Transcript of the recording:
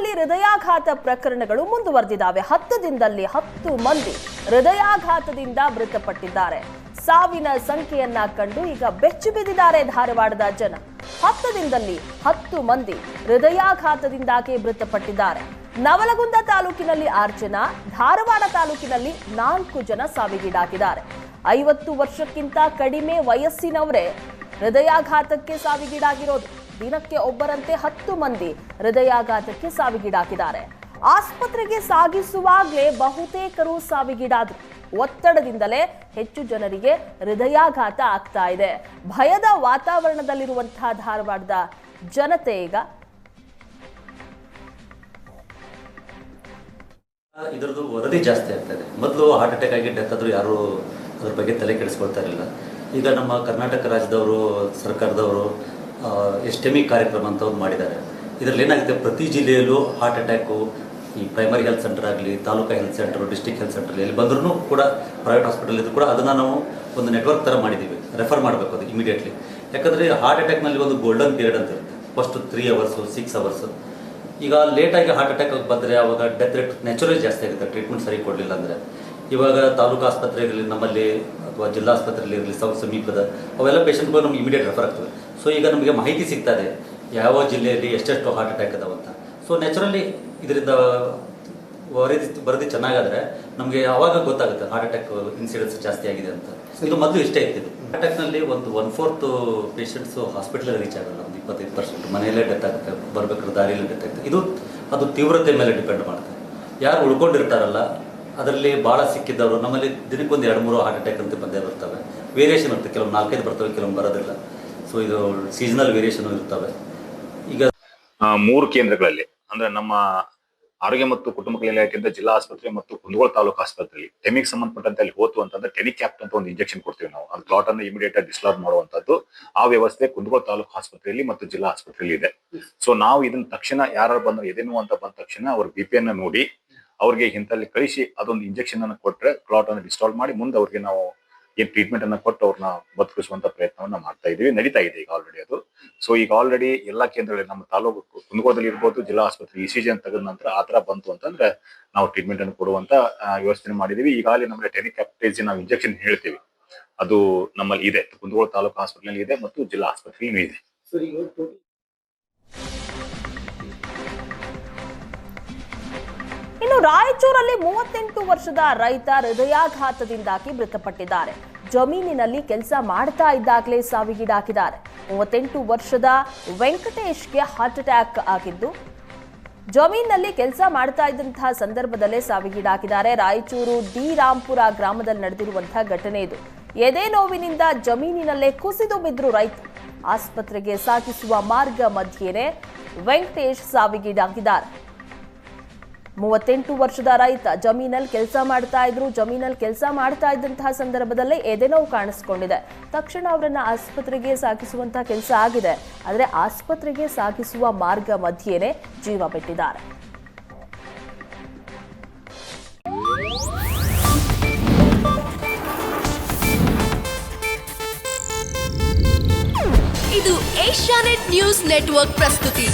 ರಾಜ್ಯದಲ್ಲಿ ಹೃದಯಾಘಾತ ಪ್ರಕರಣಗಳು ಮುಂದುವರೆದಿದ್ದಾವೆ. ಹತ್ತು ದಿನದಲ್ಲಿ ಹತ್ತು ಮಂದಿ ಹೃದಯಾಘಾತದಿಂದ ಮೃತಪಟ್ಟಿದ್ದಾರೆ. ಸಾವಿನ ಸಂಖ್ಯೆಯನ್ನ ಕಂಡು ಈಗ ಬೆಚ್ಚು ಬಿದ್ದಿದ್ದಾರೆ ಧಾರವಾಡದ ಜನ. ಹತ್ತು ದಿನದಲ್ಲಿ ಹತ್ತು ಮಂದಿ ಹೃದಯಾಘಾತದಿಂದಾಗಿ ಮೃತಪಟ್ಟಿದ್ದಾರೆ. ನವಲಗುಂದ ತಾಲೂಕಿನಲ್ಲಿ ಆರು ಜನ ಧಾರವಾಡ ತಾಲೂಕಿನಲ್ಲಿ ನಾಲ್ಕು ಜನ ಸಾವಿಗೀಡಾಗಿದ್ದಾರೆ. ಐವತ್ತು ವರ್ಷಕ್ಕಿಂತ ಕಡಿಮೆ ವಯಸ್ಸಿನವರೇ ಹೃದಯಾಘಾತಕ್ಕೆ ಸಾವಿಗೀಡಾಗಿರೋದು. ದಿನಕ್ಕೆ ಒಬ್ಬರಂತೆ ಹತ್ತು ಮಂದಿ ಹೃದಯಾಘಾತಕ್ಕೆ ಸಾವಿಗೀಡಾಗಿದ್ದಾರೆ. ಆಸ್ಪತ್ರೆಗೆ ಸಾಗಿಸುವಾಗಲೇ ಬಹುತೇಕರು ಸಾವಿಗೀಡಾದ್ರು. ಒತ್ತಡದಿಂದಲೇ ಹೆಚ್ಚು ಜನರಿಗೆ ಹೃದಯಾಘಾತ ಆಗ್ತಾ ಇದೆ. ಭಯದ ವಾತಾವರಣದಲ್ಲಿರುವಂತಹ ಧಾರವಾಡದ ಜನತೆ ಈಗ ಇದರದ್ದು ವರದಿ ಜಾಸ್ತಿ ಆಗ್ತಾ ಇದೆ. ಮೊದಲು ಹಾರ್ಟ್ ಅಟ್ಯಾಕ್ ಆಗಿ ಡೆತ್ ಆದರೂ ಯಾರು ಅದ್ರ ಬಗ್ಗೆ ತಲೆ ಕೆಡಿಸ್ಕೊಳ್ತಾ ಇರಲಿಲ್ಲ. ಈಗ ನಮ್ಮ ಕರ್ನಾಟಕ ರಾಜ್ಯದವರು, ಸರ್ಕಾರದವರು ಎಸ್ಟೆಮಿ ಕಾರ್ಯಕ್ರಮ ಅಂತ ಒಂದು ಮಾಡಿದ್ದಾರೆ. ಇದರಲ್ಲಿ ಏನಾಗುತ್ತೆ? ಪ್ರತಿ ಜಿಲ್ಲೆಯಲ್ಲೂ ಹಾರ್ಟ್ ಅಟ್ಯಾಕು ಈ ಪ್ರೈಮರಿ ಹೆಲ್ತ್ ಸೆಂಟರ್ ಆಗಲಿ, taluka health centre district health centre ಎಲ್ಲಿ ಬಂದ್ರೂ ಕೂಡ ಪ್ರೈವೇಟ್ ಹಾಸ್ಪಿಟಲ್ ಇದ್ರು ಕೂಡ ಅದನ್ನು ನಾವು ಒಂದು ನೆಟ್ವರ್ಕ್ ಥರ ಮಾಡಿದ್ದೀವಿ. ರೆಫರ್ ಮಾಡಬೇಕು ಅದು ಇಮಿಡಿಯೇಟ್ಲಿ ಯಾಕಂದರೆ ಹಾರ್ಟ್ ಅಟ್ಯಾಕ್ನಲ್ಲಿ ಒಂದು ಗೋಲ್ಡನ್ ಪೀರಿಯಡ್ ಅಂತ ಇರುತ್ತೆ. First three hours six hours ಈಗ ಲೇಟಾಗಿ ಹಾರ್ಟ್ ಅಟ್ಯಾಕ್ ಬಂದರೆ ಆವಾಗ ಡೆತ್ ರೇಟ್ ನ್ಯಾಚುರಲಿ ಜಾಸ್ತಿ ಆಗುತ್ತೆ. ಟ್ರೀಟ್ಮೆಂಟ್ ಸರಿ ಕೊಡಲಿಲ್ಲ ಅಂದರೆ. ಇವಾಗ ತಾಲೂಕು ಆಸ್ಪತ್ರೆ ನಮ್ಮಲ್ಲಿ ಅಥವಾ ಜಿಲ್ಲಾ ಆಸ್ಪತ್ರೆಯಲ್ಲಿ ಇರಲಿ ಸಮೀಪದ, ಅವೆಲ್ಲ ಪೇಷಂಟ್ಗಳು ನಮ್ಗೆ ಇಮಿಡಿಯೇಟ್ ರೆಫರ್ ಆಗ್ತವೆ. ಸೊ ಈಗ ನಮಗೆ ಮಾಹಿತಿ ಸಿಗ್ತದೆ, ಯಾವ ಜಿಲ್ಲೆಯಲ್ಲಿ ಎಷ್ಟೆಷ್ಟು ಹಾರ್ಟ್ ಅಟ್ಯಾಕ್ ಅದಾವ ಅಂತ. ಸೊ ನ್ಯಾಚುರಲಿ ಇದರಿಂದ ವರದಿ ವರದಿ ಚೆನ್ನಾಗಾದ್ರೆ ನಮಗೆ ಯಾವಾಗ ಗೊತ್ತಾಗುತ್ತೆ ಹಾರ್ಟ್ ಅಟ್ಯಾಕ್ ಇನ್ಸಿಡೆನ್ಸ್ ಜಾಸ್ತಿ ಆಗಿದೆ ಅಂತ. ಇದು ಮೊದಲು ಇಷ್ಟೇ ಇತ್ತು. ಹಾರ್ಟ್ ಅಟ್ಯಾಕ್ನಲ್ಲಿ ಒಂದು one fourth patients hospital reach ಆಗಲ್ಲ, ಒಂದು ಇಪ್ಪತ್ತೈದು ಪರ್ಸೆಂಟ್ ಮನೆಯಲ್ಲೇ ಡೆತ್ ಆಗುತ್ತೆ, ಬರ್ಬೇಕಾದ್ರೆ ದಾರಿಯಲ್ಲಿ ಡೆತ್ ಆಗುತ್ತೆ. ಇದು, ಅದು ತೀವ್ರತೆ ಮೇಲೆ ಡಿಪೆಂಡ್ ಮಾಡುತ್ತೆ. ಯಾರು ಉಳ್ಕೊಂಡಿರ್ತಾರಲ್ಲ, ಅದರಲ್ಲಿ ಭಾಳ ಸಿಕ್ಕಿದ್ದವರು, ನಮ್ಮಲ್ಲಿ ದಿನಕ್ಕೊಂದು ಎರಡು ಮೂರು ಹಾರ್ಟ್ ಅಟ್ಯಾಕ್ ಅಂತ ಬಂದೇ ಬರ್ತವೆ. ವೇರಿಯೇಷನ್ ಇರುತ್ತೆ, ಕೆಲವು ನಾಲ್ಕೈದು ಬರ್ತವೆ, ಕೆಲವು ಬರೋದಿಲ್ಲ. ಸೊ ಇದು ಸೀಸನಲ್ ವೇರಿಯೇಷನ್ ಇರ್ತವೆ ಈಗ ಮೂರು ಕೇಂದ್ರಗಳಲ್ಲಿ, ಅಂದ್ರೆ ನಮ್ಮ ಆರೋಗ್ಯ ಮತ್ತು ಕುಟುಂಬ ಕಲ್ಯಾಣ ಇಲಾಖೆಯಿಂದ ಜಿಲ್ಲಾ ಆಸ್ಪತ್ರೆ ಮತ್ತು ಕುಂದಗೋಳ ತಾಲೂಕು ಆಸ್ಪತ್ರೆಯಲ್ಲಿ ಟೆಮಿಕ್ ಸಂಬಂಧಪಟ್ಟಂತೆ ಅಲ್ಲಿ ಹೋತು ಅಂತಂದ್ರೆ ಟೆನಿಕ್ಯಾಪ್ಟ್ ಅಂತ ಒಂದು ಇಂಜೆಕ್ಷನ್ ಕೊಡ್ತೀವಿ ನಾವು. ಅದು ಕ್ಲಾಟ್ ಅನ್ನು ಇಮಿಡಿಯೇಟ್ ಆಗಿ ಡಿಸ್ಲಾರ್ಜ್ ಮಾಡುವಂತದ್ದು ಆ ವ್ಯವಸ್ಥೆ ಕುಂದಗೋಳ ತಾಲೂಕು ಆಸ್ಪತ್ರೆಯಲ್ಲಿ ಮತ್ತು ಜಿಲ್ಲಾ ಆಸ್ಪತ್ರೆಯಲ್ಲಿ ಇದೆ. ಸೊ ನಾವು ಇದನ್ನ ತಕ್ಷಣ ಯಾರು ಬಂದ್ರೆ ಎದೇನು ಅಂತ ಬಂದ ತಕ್ಷಣ ಅವ್ರ ಬಿ ಪಿ ಅನ್ನ ನೋಡಿ, ಅವ್ರಿಗೆ ಇಂತಲ್ಲಿ ಕಳಿಸಿ ಅದೊಂದು ಇಂಜೆಕ್ಷನ್ ಅನ್ನು ಕೊಟ್ರೆ ಕ್ಲಾಟ್ ಅನ್ನು ಡಿಸ್ಟಾಲ್ ಮಾಡಿ, ಮುಂದೆ ಅವ್ರಿಗೆ ನಾವು ಏನ್ ಟ್ರೀಟ್ಮೆಂಟ್ ಅನ್ನ ಕೊಟ್ಟು ಅವ್ರನ್ನ ಬದುಕಿಸುವಂತ ಪ್ರಯತ್ನವನ್ನ ಮಾಡ್ತಾ ಇದೀವಿ. ನಡೀತಾ ಇದೆ ಈಗ ಆಲ್ರೆಡಿ ಅದು. ಸೊ ಈಗ ಆಲ್ರೆಡಿ ಎಲ್ಲಾ ಕೇಂದ್ರಗಳಲ್ಲಿ ನಮ್ಮ ತಾಲೂಕು ಕುಂದಗೋದಲ್ಲಿ ಇರ್ಬೋದು, ಜಿಲ್ಲಾ ಆಸ್ಪತ್ರೆ ಇ ಸಿ ಜಿ ಅಂತ ತೆಗೆದ ನಂತರ ಆತರ ತರ ಬಂತು ಅಂತಂದ್ರೆ ನಾವು ಟ್ರೀಟ್ಮೆಂಟ್ ಅನ್ನು ಕೊಡುವಂತ ವ್ಯವಸ್ಥೆ ಮಾಡಿದೀವಿ. ಈಗಾಗಲೇ ನಮ್ಮಲ್ಲಿ ಟೆನಿಕ್ಯಾಪ್ಟೇಜ್ ನಾವು ಇಂಜೆಕ್ಷನ್ ಹೇಳ್ತೀವಿ. ಅದು ನಮ್ಮಲ್ಲಿ ಇದೆ. ಕುಂದಗೋಳ ತಾಲೂಕು ಹಾಸ್ಪಿಟಲ್ ಇದೆ ಮತ್ತು ಜಿಲ್ಲಾ ಆಸ್ಪತ್ರೆಯಲ್ಲೂ ಇದೆ. ರಾಯಚೂರಲ್ಲಿ ಮೂವತ್ತೆಂಟು ವರ್ಷದ ರೈತ ಹೃದಯಾಘಾತದಿಂದಾಗಿ ಮೃತಪಟ್ಟಿದ್ದಾರೆ. ಜಮೀನಿನಲ್ಲಿ ಕೆಲಸ ಮಾಡ್ತಾ ಇದ್ದಾಗಲೇ ಸಾವಿಗೀಡಾಗಿದ್ದಾರೆ ಮೂವತ್ತೆಂಟು ವರ್ಷದ ವೆಂಕಟೇಶ್ಗೆ ಹಾರ್ಟ್ ಅಟ್ಯಾಕ್ ಆಗಿದ್ದು, ಜಮೀನಿನಲ್ಲಿ ಕೆಲಸ ಮಾಡ್ತಾ ಇದ್ದಂತಹ ಸಂದರ್ಭದಲ್ಲೇ ಸಾವಿಗೀಡಾಗಿದ್ದಾರೆ ರಾಯಚೂರು ಡಿ ರಾಂಪುರ ಗ್ರಾಮದಲ್ಲಿ ನಡೆದಿರುವಂತಹ ಘಟನೆ ಇದು. ಎದೆ ನೋವಿನಿಂದ ಜಮೀನಿನಲ್ಲೇ ಕುಸಿದು ಬಿದ್ರು ರೈತ. ಆಸ್ಪತ್ರೆಗೆ ಸಾಗಿಸುವ ಮಾರ್ಗ ಮಧ್ಯೆನೇ ವೆಂಕಟೇಶ್ ಸಾವಿಗೀಡಾಗಿದ್ದಾರೆ ಮೂವತ್ತೆಂಟು ವರ್ಷದ ರೈತ ಜಮೀನಲ್ಲಿ ಕೆಲಸ ಮಾಡ್ತಾ ಇದ್ರು ಜಮೀನಲ್ಲಿ ಕೆಲಸ ಮಾಡ್ತಾ ಇದ್ದಂತಹ ಸಂದರ್ಭದಲ್ಲೇ ಎದೆನೋವು ಕಾಣಿಸ್ಕೊಂಡಿದೆ. ತಕ್ಷಣ ಅವರನ್ನ ಆಸ್ಪತ್ರೆಗೆ ಸಾಗಿಸುವಂತಹ ಕೆಲಸ ಆಗಿದೆ. ಆದರೆ ಆಸ್ಪತ್ರೆಗೆ ಸಾಗಿಸುವ ಮಾರ್ಗ ಮಧ್ಯೆನೇ ಜೀವ ಬಿಟ್ಟಿದ್ದಾರೆ. ಇದು ಏಷ್ಯಾನೆಟ್ ನ್ಯೂಸ್ ನೆಟ್ವರ್ಕ್ ಪ್ರಸ್ತುತಿ.